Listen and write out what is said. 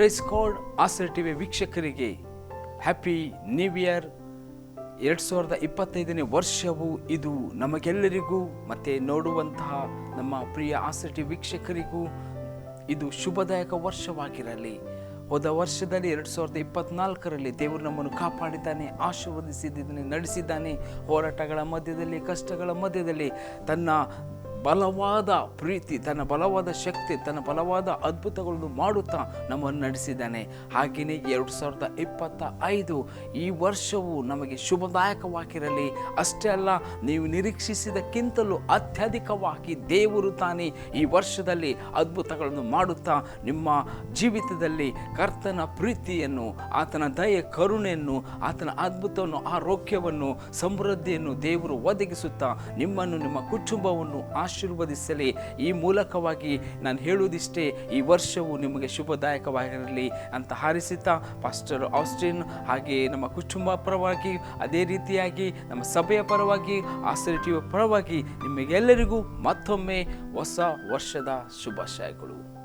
Price code ಆಸರ್ TV ವೀಕ್ಷಕರಿಗೆ happy new year ಎರಡು ಸಾವಿರದ ಇಪ್ಪತ್ತೈದನೇ ವರ್ಷವು ಇದು ನಮಗೆಲ್ಲರಿಗೂ, ಮತ್ತು ನೋಡುವಂತಹ ನಮ್ಮ ಪ್ರಿಯ ಆಸರ್ ಟಿವಿ ವೀಕ್ಷಕರಿಗೂ ಇದು ಶುಭದಾಯಕ ವರ್ಷವಾಗಿರಲಿ. ಹೋದ ವರ್ಷದಲ್ಲಿ ಎರಡು ಸಾವಿರದ ಇಪ್ಪತ್ನಾಲ್ಕರಲ್ಲಿ ದೇವರು ನಮ್ಮನ್ನು ಕಾಪಾಡಿದ್ದಾನೆ, ಆಶೀರ್ವದಿಸಿದ್ದಾನೆ, ನಡೆಸಿದ್ದಾನೆ. ಹೋರಾಟಗಳ ಮಧ್ಯದಲ್ಲಿ, ಕಷ್ಟಗಳ ಮಧ್ಯದಲ್ಲಿ ತನ್ನ ಬಲವಾದ ಪ್ರೀತಿ, ತನ್ನ ಬಲವಾದ ಶಕ್ತಿ, ತನ್ನ ಬಲವಾದ ಅದ್ಭುತಗಳನ್ನು ಮಾಡುತ್ತಾ ನಮ್ಮನ್ನು ನಡೆಸಿದ್ದಾನೆ. ಹಾಗೆಯೇ ಎರಡು ಸಾವಿರದ ಇಪ್ಪತ್ತ ಐದು ಈ ವರ್ಷವು ನಮಗೆ ಶುಭದಾಯಕವಾಗಿರಲಿ. ಅಷ್ಟೇ ಅಲ್ಲ, ನೀವು ನಿರೀಕ್ಷಿಸಿದಕ್ಕಿಂತಲೂ ಅತ್ಯಧಿಕವಾಗಿ ದೇವರು ತಾನೇ ಈ ವರ್ಷದಲ್ಲಿ ಅದ್ಭುತಗಳನ್ನು ಮಾಡುತ್ತಾ ನಿಮ್ಮ ಜೀವಿತದಲ್ಲಿ ಕರ್ತನ ಪ್ರೀತಿಯನ್ನು, ಆತನ ದಯ, ಕರುಣೆಯನ್ನು, ಆತನ ಅದ್ಭುತವನ್ನು, ಆರೋಗ್ಯವನ್ನು, ಸಮೃದ್ಧಿಯನ್ನು ದೇವರು ಒದಗಿಸುತ್ತಾ ನಿಮ್ಮನ್ನು, ನಿಮ್ಮ ಕುಟುಂಬವನ್ನು ಆಶೀರ್ವದಿಸಲಿ. ಈ ಮೂಲಕವಾಗಿ ನಾನು ಹೇಳುವುದಿಷ್ಟೇ, ಈ ವರ್ಷವು ನಿಮಗೆ ಶುಭದಾಯಕವಾಗಿರಲಿ ಅಂತ ಹಾರಿಸುತ್ತಾ ಪಾಸ್ಟರ್ ಆಸ್ಟಿನ್, ಹಾಗೆ ನಮ್ಮ ಕುಟುಂಬ ಪರವಾಗಿ, ಅದೇ ರೀತಿಯಾಗಿ ನಮ್ಮ ಸಭೆಯ ಪರವಾಗಿ, ಆಸರಿಟಿಯ ಪರವಾಗಿ ನಿಮಗೆಲ್ಲರಿಗೂ ಮತ್ತೊಮ್ಮೆ ಹೊಸ ವರ್ಷದ ಶುಭಾಶಯಗಳು.